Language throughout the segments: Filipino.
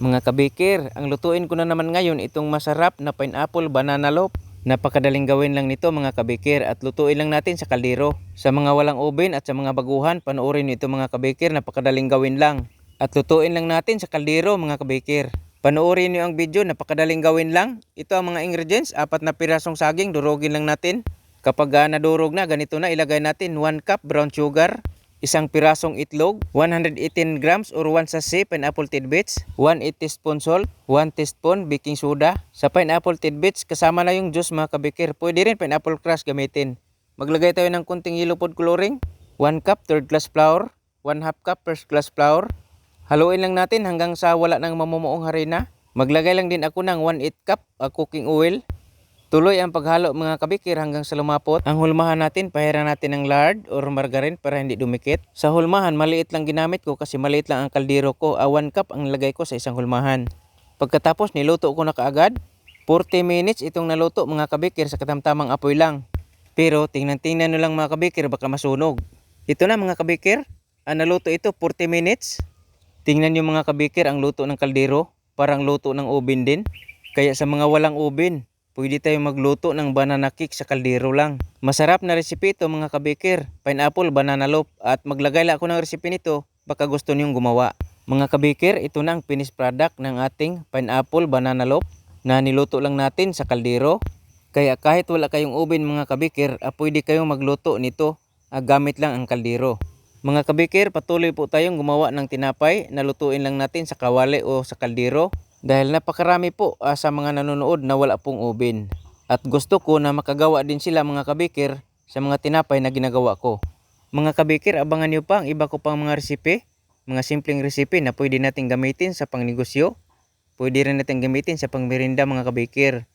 Mga kabikir, ang lutuin ko na naman ngayon itong masarap na pineapple banana loaf. Napakadaling gawin lang nito mga kabikir at lutuin lang natin sa kaldero. Sa mga walang oven at sa mga baguhan, panoorin nyo ito mga kabikir, napakadaling gawin lang. At lutuin lang natin sa kaldero mga kabikir. Panoorin nyo ang video, napakadaling gawin lang. Ito ang mga ingredients, apat na pirasong saging, durugin lang natin. Kapag ah, nadurog na, ganito na, ilagay natin 1 cup brown sugar, isang pirasong itlog, 118 grams or 1 sachet pineapple tidbits, 1 teaspoon salt, 1 teaspoon baking soda. Sa pineapple tidbits, kasama na yung juice mga kabikir. Pwede rin pineapple crush gamitin. Maglagay tayo ng kunting yellow food coloring, 1 cup third class flour, 1 half cup first class flour. Haluin lang natin hanggang sa wala nang mamumuong harina. Maglagay lang din ako ng 1 8 cup ah, cooking oil. Tuloy ang paghalo mga kabikir hanggang sa lumapot. Ang hulmahan natin, pahiran natin ng lard or margarine para hindi dumikit. Sa hulmahan, maliit lang ginamit ko kasi maliit lang ang kaldero ko. A 1 cup ang lagay ko sa isang hulmahan. Pagkatapos, niluto ko na kaagad. 40 minutes itong naluto mga kabikir sa katamtamang apoy lang. Pero tingnan-tingnan nyo lang mga kabikir baka masunog. Ito na mga kabikir, ang naluto ito 40 minutes. Tingnan nyo mga kabikir ang luto ng kaldero, parang luto ng oven din. Kaya sa mga walang oven, pwede tayo magluto ng banana cake sa kaldero lang. Masarap na resipe ito mga kabikir, pineapple banana loaf at maglagay lang ako ng resipe nito baka gusto niyong gumawa. Mga kabikir, ito na ang finished product ng ating pineapple banana loaf na niluto lang natin sa kaldero. Kaya kahit wala kayong oven mga kabikir, ah, pwede kayong magluto nito ah, gamit lang ang kaldero. Mga kabikir, patuloy po tayong gumawa ng tinapay na lutuin lang natin sa kawali o sa kaldero dahil napakarami po ah, sa mga nanonood na wala pong oven. At gusto ko na makagawa din sila mga kabikir sa mga tinapay na ginagawa ko. Mga kabikir, abangan nyo pa ang iba ko pang mga resipe, mga simpleng resipe na pwede natin gamitin sa pangnegosyo. Pwede rin natin gamitin sa pangmerinda mga kabikir.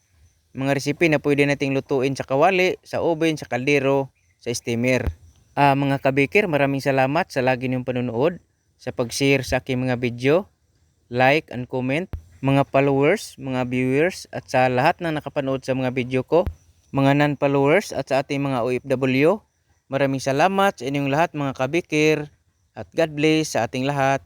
Mga resipe na pwede nating lutuin sa kawali, sa oven, sa kaldero, sa steamer. Ah, mga kabikir, maraming salamat sa lagi niyong panonood, sa pag-share sa aking mga video, like and comment, mga followers, mga viewers, at sa lahat na nakapanood sa mga video ko, mga non-followers at sa ating mga OFW. Maraming salamat sa inyong lahat mga kabikir at God bless sa ating lahat.